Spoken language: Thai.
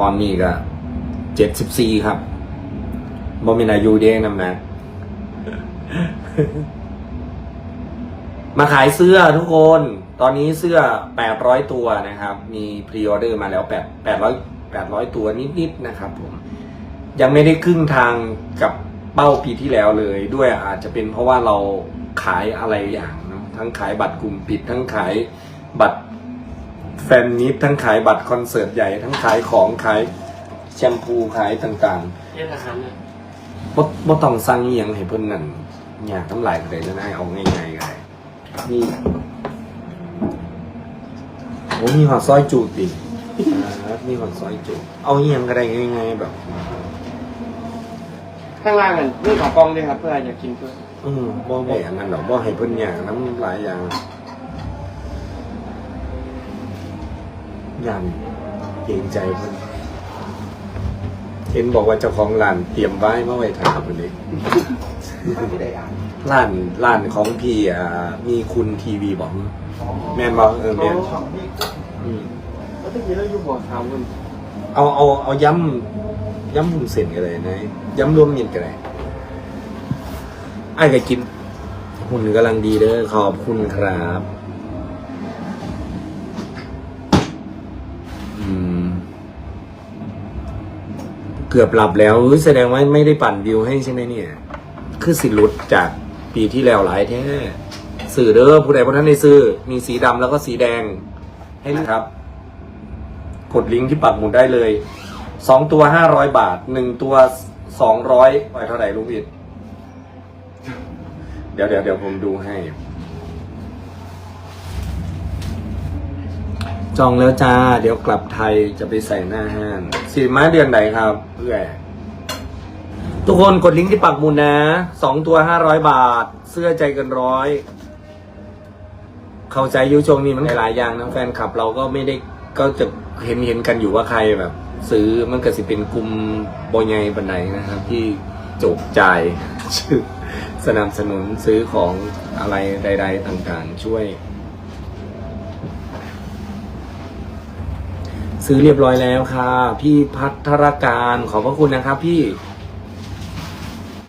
ตอนนี้ก็เจ็ดสิบสี่ครับบ่มีอายุเด้น้ำหนักมาขายเสื้อทุกคน ตอนนี้เสื้อ800ตัวนะครับ มีพรีออเดอร์มาแล้ว8 800 800ตัวนิดๆนะครับผม ยังไม่ได้ครึ่งทางกับเป้าปีที่แล้วเลย ด้วยอาจจะเป็นเพราะว่าเราขายอะไรอย่างเนะทั้งขายบัตรกลุ่มปิดทั้งขายบัตร ฟนมิตทั้งขายบัตรคอนเสิร์ตใหญ่ทั้งขายของขายแชมพูขายต่างเอ๊ะราคาเนี่ยๆบ่บ่ต้องสั่งอหยังให้เพิ่นนั่นอยากน้ำลายก็ได้จะได้เอาง่ายๆก็ได้นี่โอ้มีหอดซอยจูติอ่ามีหอดซอยจูเอาอหยังก็ได้ง่ายๆแบบ ข้างล่างอะนี่ขอกล้องด้วยครับเพื่ออยากกินเพื่ออืมบ่บ่อันนั้นหรอกบ่ให้เพิ่นอย่างน้ำหลายอย่าง ยันเกรงใจเพิ่นเห็นบอกว่าเจ้าของร้านเตรียมไว้เมื่อไว้ถามเพิ่นเองร้านร้านของพี่อ่ามีคุณทีวีบอกแม่นบอกเออแม่นอืมแล้วที่นี้เราอยู่บ่อถามมันเอาเอาเอาย้ำย้ำหุ่นเส้นกันเลยนะย้ำรวมมิตรกันเลยไอ้ก็กินหุ่นกำลังดีเด้อขอบคุณครับ เกือบหลับแล้วแสดงว่าไม่ได้ปั่นวิวให้ใช่ไหมเนี่ย คือสิหลุดจากปีที่แล้วหลายแท้สื่อเด้อผู้ใดผู้ท่านในซื้อ มีสีดำแล้วก็สีแดงให้นะครับ กดลิงก์ที่ปักหมุดได้เลยสองตัวห้าร้อยบาทหนึ่งตัวสองร้อยไปเท่าไหร่ลุงวิดเดี๋ยวเดี๋ยวเดี๋ยวผมดูให้ จองแล้วจ้า เดี๋ยวกลับไทยจะไปใส่หน้าห้างสีม้าเดือนไหนครับเพื่อทุกคนกดลิงก์ที่ปักหมุดนะสองตัวห้าร้อยบาท เสื้อใจเกินร้อยเข้าใจยุช่วงนี้มันหลายอย่างนะแฟนคลับ เราก็ไม่ได้ก็จะเห็นเห็นกันอยู่ว่าใครแบบ ซื้อมันก็สิเป็นกลุ่มบใหญ่บันไดนะครับ ที่จกจ่ายชื่อสนับสนุนซื้อของอะไรใด ๆต่างๆ ช่วย ซื้อเรียบร้อยแล้วค่ะ พี่พัทรการขอบพระคุณนะครับพี่